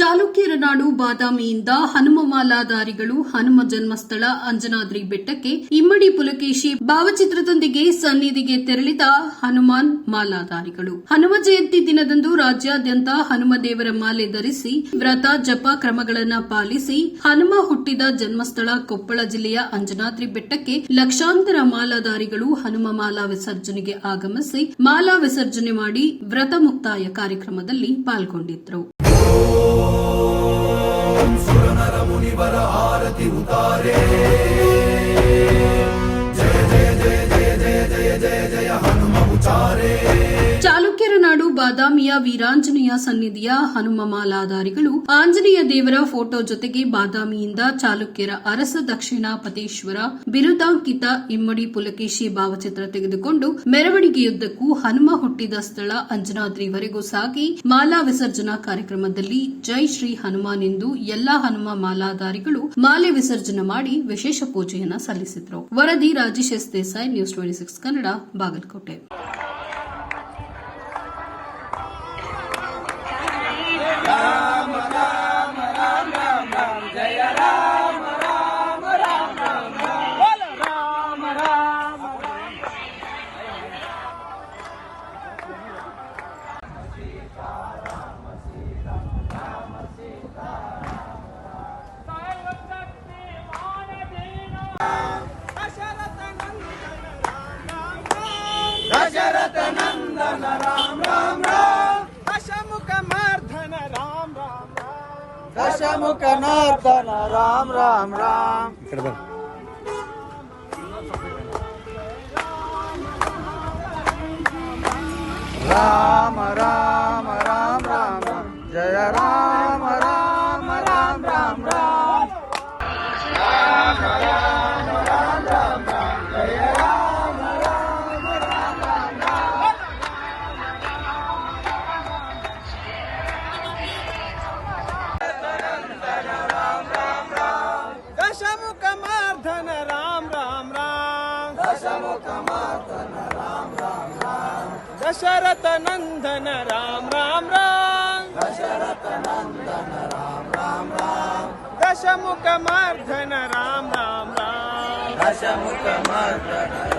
ಚಾಲುಕ್ಯರ ನಾಡು ಬಾದಾಮಿಯಿಂದ ಹನುಮ ಮಾಲಾಧಾರಿಗಳು ಹನುಮ ಜನ್ಮಸ್ಥಳ ಅಂಜನಾದ್ರಿ ಬೆಟ್ಟಕ್ಕೆ ಇಮ್ಮಡಿ ಪುಲಕೇಶಿ ಭಾವಚಿತ್ರದೊಂದಿಗೆ ಸನ್ನಿಧಿಗೆ ತೆರಳಿದ ಹನುಮಾನ್ ಮಾಲಾಧಾರಿಗಳು. ಹನುಮ ಜಯಂತಿ ದಿನದಂದು ರಾಜ್ಯಾದ್ಯಂತ ಹನುಮ ದೇವರ ಮಾಲೆ ಧರಿಸಿ ವ್ರತ ಜಪ ಕ್ರಮಗಳನ್ನು ಪಾಲಿಸಿ ಹನುಮ ಹುಟ್ಟಿದ ಜನ್ಮಸ್ಥಳ ಕೊಪ್ಪಳ ಜಿಲ್ಲೆಯ ಅಂಜನಾದ್ರಿ ಬೆಟ್ಟಕ್ಕೆ ಲಕ್ಷಾಂತರ ಮಾಲಾಧಾರಿಗಳು ಹನುಮ ಮಾಲಾ ವಿಸರ್ಜನೆಗೆ ಆಗಮಿಸಿ ಮಾಲಾ ವಿಸರ್ಜನೆ ಮಾಡಿ ವ್ರತ ಮುಕ್ತಾಯ ಕಾರ್ಯಕ್ರಮದಲ್ಲಿ सुरनरमुनिवर आरति उतारे जय जय जय जय जय जय जय जय हनुम उचारे ಬಾದಾಮಿಯ ವೀರಾಂಜನೇಯ ಸನ್ನಿಧಿಯ ಹನುಮ ಮಾಲಾಧಾರಿಗಳು ಆಂಜನೇಯ ದೇವರ ಫೋಟೋ ಜೊತೆಗೆ ಬಾದಾಮಿಯಿಂದ ಚಾಲುಕ್ಯರ ಅರಸ ದಕ್ಷಿಣಾಪತೇಶ್ವರ ಬಿರುದಾಂಕಿತ ಇಮ್ಮಡಿ ಪುಲಕೇಶಿ ಭಾವಚಿತ್ರ ತೆಗೆದುಕೊಂಡು ಮೆರವಣಿಗೆಯುದ್ದಕ್ಕೂ ಹನುಮ ಹುಟ್ಟಿದ ಸ್ಥಳ ಅಂಜನಾದ್ರಿವರೆಗೂ ಸಾಗಿ ಮಾಲಾ ವಿಸರ್ಜನಾ ಕಾರ್ಯಕ್ರಮದಲ್ಲಿ ಜೈ ಶ್ರೀ ಹನುಮಾನ್ ಎಂದು ಎಲ್ಲಾ ಹನುಮ ಮಾಲಾಧಾರಿಗಳು ಮಾಲೆ ವಿಸರ್ಜನೆ ಮಾಡಿ ವಿಶೇಷ ಪೂಜೆಯನ್ನು ಸಲ್ಲಿಸಿದರು. ವರದಿ Rajesh S Desai news twenty six Kannada, Bagalkot. नंदन राम राम राम दशमुख मर्दन राम राम राम दशमुख नर्दन राम राम राम राम राम दशमुख मर्दन राम राम राम दशमुख मर्दन राम राम राम दशरथ नंदन राम राम राम दशरथ नंदन राम राम राम दशमुख मर्दन राम राम राम दशमुख मर्दन